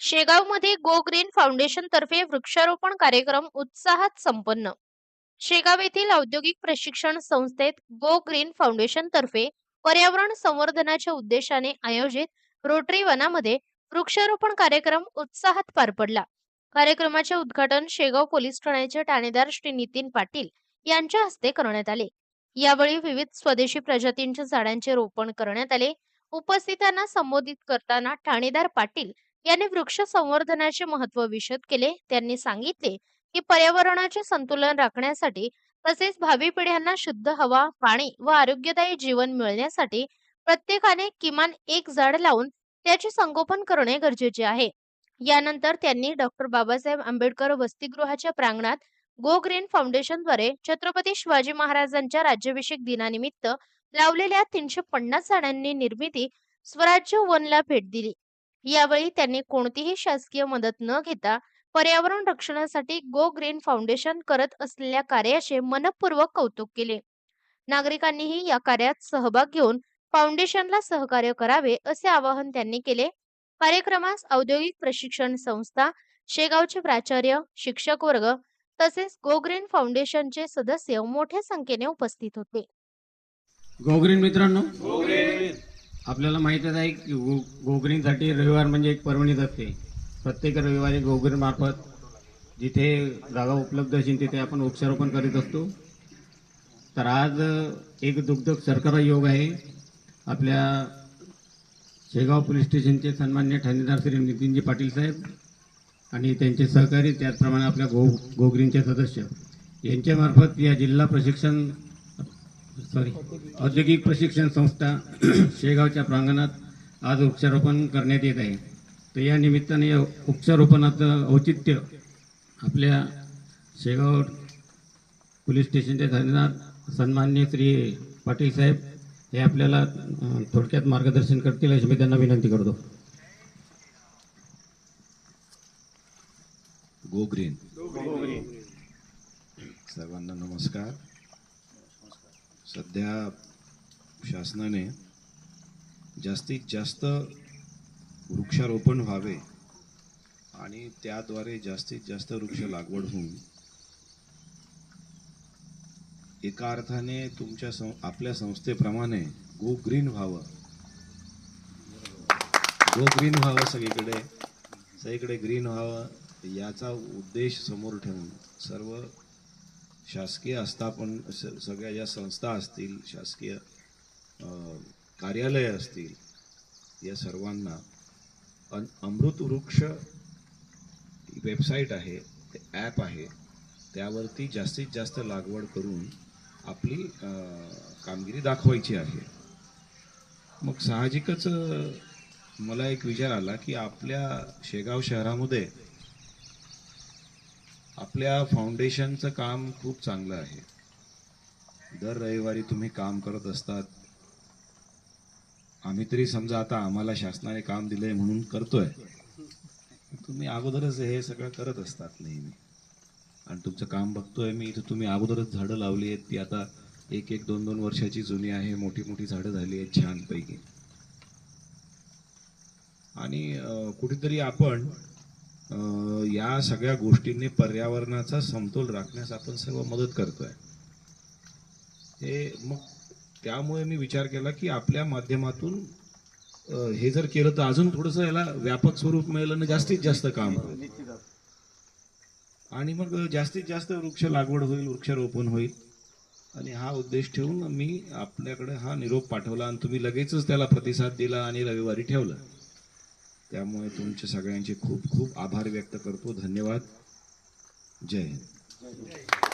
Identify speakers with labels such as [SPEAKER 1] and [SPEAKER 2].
[SPEAKER 1] शेगावमध्ये go green foundation तर्फे वृक्षारोपण कार्यक्रम उत्साहात संपन्न. शेगाव येथील औद्योगिक प्रशिक्षण संस्थेत गो ग्रीन फाउंडेशन तर्फे पर्यावरण संवर्धनाच्या उद्देशाने आयोजित रोटरी वनामध्ये वृक्षारोपण कार्यक्रम उत्साहात पार पडला. कार्यक्रमाचे उद्घाटन शेगाव पोलीस ठाण्याचे ठाणेदार श्री नितीन पाटील यांच्या हस्ते करण्यात आले. यावेळी विविध स्वदेशी प्रजातींच्या झाडांचे रोपण करण्यात आले. उपस्थितांना संबोधित करताना ठाणेदार पाटील यांनी वृक्ष संवर्धनाचे महत्त्व विशद केले. त्यांनी सांगितले की पर्यावरणाचे संतुलन राखण्यासाठी तसेच भावी पिढ्यांना शुद्ध हवा पाणी व आरोग्यदायी जीवन मिळण्यासाठी प्रत्येकाने किमान एक झाड लावून त्याचे संगोपन करणे गरजेचे आहे. यानंतर त्यांनी डॉक्टर बाबासाहेब आंबेडकर वसतिगृहाच्या प्रांगणात गो ग्रीन फाउंडेशनद्वारे छत्रपती शिवाजी महाराजांच्या राज्याभिषेक दिनानिमित्त लावलेल्या तीनशे पन्नास झाडांनी निर्मिती स्वराज्य वनला भेट दिली. यावेळी त्यांनी कोणतीही शासकीय मदत न घेता पर्यावरण रक्षणासाठी गो ग्रीन फाउंडेशन करत असलेल्या कार्याचे मनपूर्वक कौतुक केले. नागरिकांनीही या कार्यात सहभाग घेऊन फाउंडेशनला सहकार्य करावे असे आवाहन त्यांनी केले. कार्यक्रमास औद्योगिक प्रशिक्षण संस्था शेगावचे प्राचार्य शिक्षक वर्ग तसेच गो ग्रीन फाउंडेशनचे सदस्य मोठ्या संख्येने उपस्थित होते.
[SPEAKER 2] गोग्रीन मित्रांनो. आपल्याला माहीतच आहे की गो गोगरींसाठी रविवार म्हणजे एक पर्वणीच असते प्रत्येक रविवारी गोगरीमार्फत जिथे जागा उपलब्ध असेल तिथे आपण वृक्षारोपण करीत असतो. तर आज एक दुग्ध सरकार योग आहे. आपल्या शेगाव पोलीस स्टेशनचे सन्मान्य ठाणेदार श्री नितीनजी पाटील साहेब आणि त्यांचे सहकारी त्याचप्रमाणे आपल्या गो गोगरींचे सदस्य यांच्यामार्फत या जिल्हा प्रशिक्षण सॉरी औद्योगिक प्रशिक्षण संस्था शेगावच्या प्रांगणात आज वृक्षारोपण करण्यात येत आहे. तर या निमित्ताने या वृक्षारोपणाचं औचित्य आपल्या शेगाव पोलीस स्टेशनचे ठाणेदार सन्मान्य श्री पाटील साहेब हे आपल्याला थोडक्यात मार्गदर्शन करतील अशी मी त्यांना विनंती करतो.
[SPEAKER 3] गो ग्रीन सर्वांना नमस्कार. सध्या शासनाने जास्तीत जास्त वृक्षारोपण व्हावे आणि त्याद्वारे जास्तीत जास्त वृक्ष लागवड होऊन एका अर्थाने तुमच्या सं आपल्या संस्थेप्रमाणे गो ग्रीन व्हावं. गो ग्रीन व्हावं सगळीकडे. सगळीकडे ग्रीन व्हावं याचा उद्देश समोर ठेवून सर्व शासकीय आस्थापन सगळ्या ज्या संस्था असतील शासकीय कार्यालय असतील या सर्वांना अन अमृत वृक्ष वेबसाईट आहे ते ॲप आहे त्यावरती जास्तीत जास्त लागवड करून आपली कामगिरी दाखवायची आहे. मग साहजिकच मला एक विचार आला की आपल्या शेगाव शहरामध्ये आपल्या फाउंडेशनचं काम खूप चांगलं आहे. दर रविवारी तुम्ही काम करत असतात. आम्ही तरी समजा आता आम्हाला शासनाने काम दिलंय म्हणून करतोय. तुम्ही अगोदरच हे सगळं करत असतात नेहमी. आणि तुमचं काम बघतोय मी इथं तुम्ही अगोदरच झाडं लावली आहेत. ती आता एक एक दोन दोन वर्षाची जुनी आहे. मोठी मोठी झाडं झाली आहेत छानपैकी. आणि कुठेतरी आपण या सगळ्या गोष्टींनी पर्यावरणाचा समतोल राखण्यास आपण सर्व मदत करतोय. हे मग त्यामुळे मी विचार केला की आपल्या माध्यमातून हे जर केलं तर अजून थोडंसं याला व्यापक स्वरूप मिळेल ना जास्तीत जास्त काम होईल. आणि मग जास्तीत जास्त वृक्ष लागवड होईल वृक्षारोपण होईल. आणि हा उद्देश ठेवून मी आपल्याकडे हा निरोप पाठवला आणि तुम्ही लगेचच त्याला प्रतिसाद दिला आणि रविवारी ठेवला. त्यामुळे तुमच्या सगळ्यांचे खूप खूप आभार व्यक्त करतो. धन्यवाद. जय हिंद.